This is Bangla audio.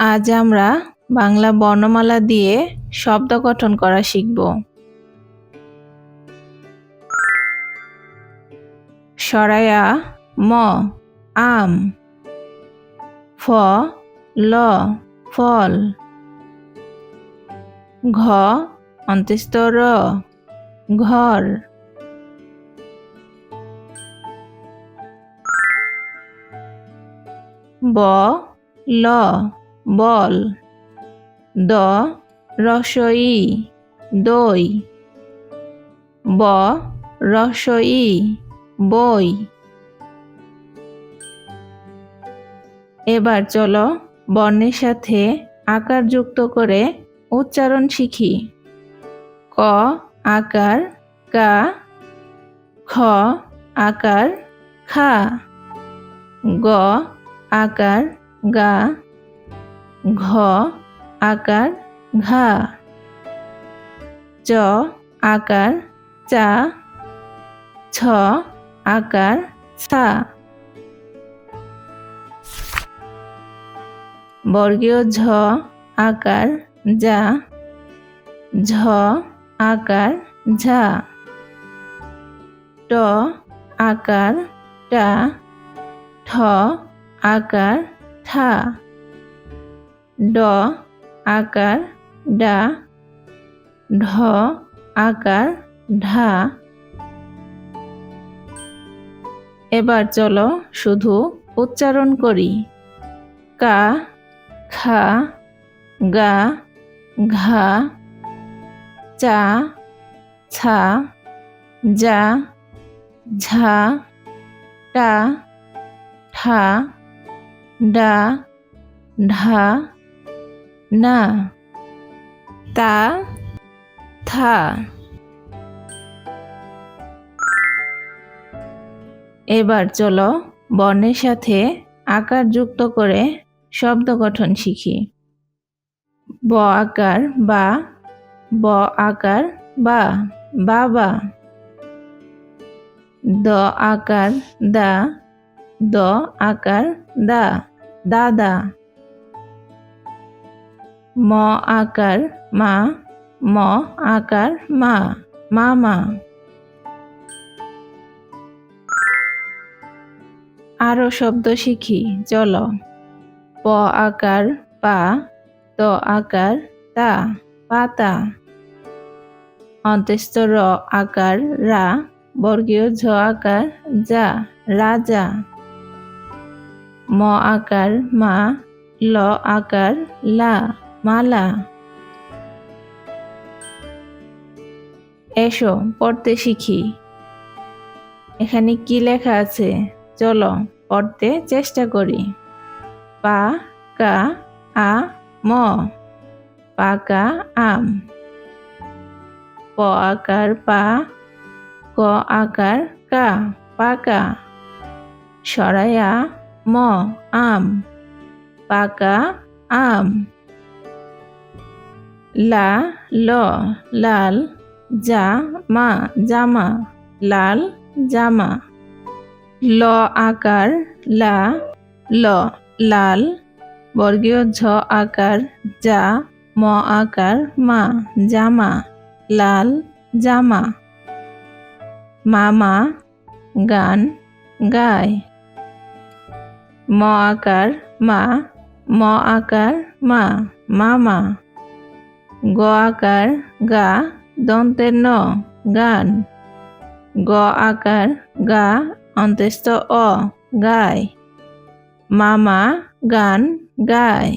আজ আমরা বাংলা বর্ণমালা দিয়ে শব্দ গঠন করা শিখব। সরায়া, ম, আম। ফ, ল, ফল। ঘ অন্ত্যেষ্ট র ঘর। ব, ল। বল। দ, রসই। দই। ব, রসই। বই। এবার চলো বর্ণের সাথে আকার যুক্ত করে উচ্চারণ শিখি। ক, আকার। কা, খ, আকার। খা। গ, আকার। গা। ঘ, আকার, ঘা। চ, আকার, চা। ছ, আকার সা বর্গীয় ঝ, আকার, যা। ঝ, আকার, ঝা। ট, আকার, টা। ঠ, আকার, ঠা। ড, আকার, ডা, ঢ, আকার, ঢা। এবার চলো শুধু উচ্চারণ করি। কা, খা, গা, ঘা, চা, ছা, যা, ঝা, টা, ঠা, ডা, ঢা। না। তা, থা। এবার চলো বর্ণের সাথে আকার যুক্ত করে শব্দ গঠন শিখি। ব আকার বা, ব আকার বা বাবা দ আকার, দা। দ আকার, দা। দাদা ম আকার মা, ম আকার মা, মামা। আরও শব্দ শিখি, চলো। প আকার, পা, ত আকার, তা, পাতা। অন্ত্যেষ্ট র আকার, রা, বর্গীয় ঝ আকার, যা, রাজা। ম আকার, মা, ল আকার, লা। মালা। এসো, পড়তে শিখি। এখানে কি লেখা আছে? চলো, পড়তে চেষ্টা করি। পা, কা, আ, ম। পাকা আম। প আকার, পা। ক আকার, কা, পাকা। সরায়া, ম, আম। পাকা, আম। লা, ল, লাল, জা, মা, জামা, লাল, জামা। ল আকার, লা, ল, লাল। বর্গীয় ঝ আকার যা ম আকার, মা, জামা, লাল, জামা। মামা গান, গায়। ম আকার, মা, ম আকার, মা মামা গ আকার গা দন্তের ন গান। গ আকার গা অন্ত্যেষ্ট অ গায়। মামা গান গায়।